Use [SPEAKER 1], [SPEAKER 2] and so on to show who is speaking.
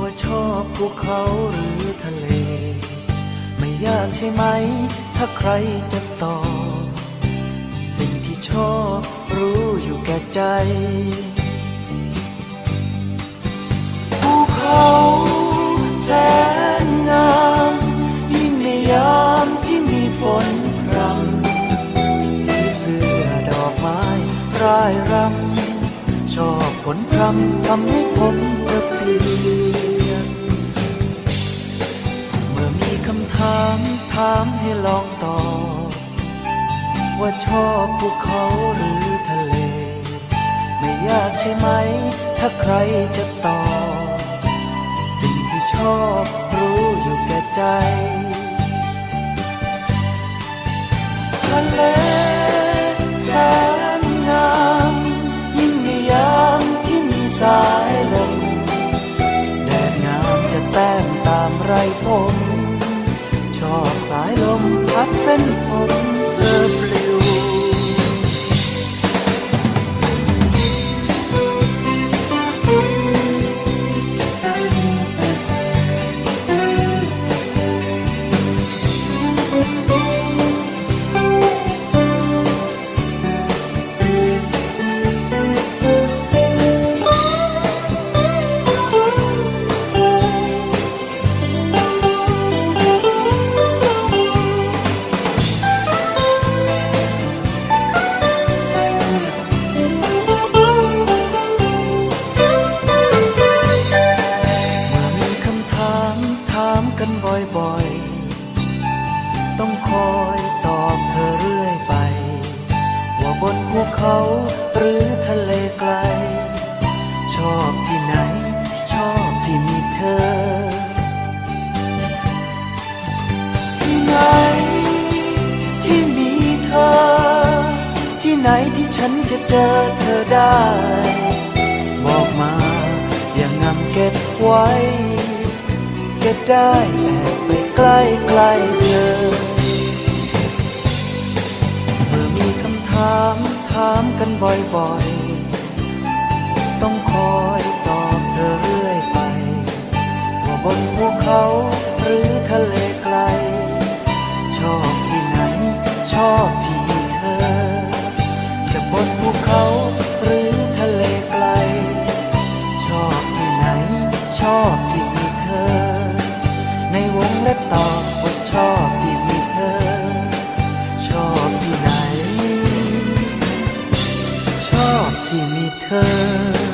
[SPEAKER 1] ว่าชอบภูเขาหรือทะเล ไม่ยากใช่ไหม ถ้าใครจะตอบสิ่งที่ชอบรู้อยู่แก่ใจภูเขาแสนงามยิ่งในยามที่มีฝนพรำผีเสื้อดอกไม้ร่ายรำ ชอบฝนพรำทำให้ผมกระเพียนเมื่อมีคำถามถามให้ลองตอบว่าชอบภูเขาหรือทะเล ไม่ยากใช่ไหม ถ้าใครจะตอบ สิ่งที่ชอบรู้อยู่แก่ใจทะเล ไรผม ชอบสายลมพัดเส้นผม ต้องคอยตอบเธอเรื่อยไป ว่าบนภูเขาหรือทะเลไกล ชอบที่ไหน ชอบที่มีเธอ ที่ไหน ที่มีเธอ ที่ไหนที่ฉันจะเจอเธอได้ บอกมาอย่างนำเก็บไว้ จะได้แอบไปใกล้ใกล้ บ่อยๆ ต้องคอยตอบเธอเรื่อยไป ว่าบนภูเขาหรือทะเลไกล ชอบที่ไหนชอบ 的。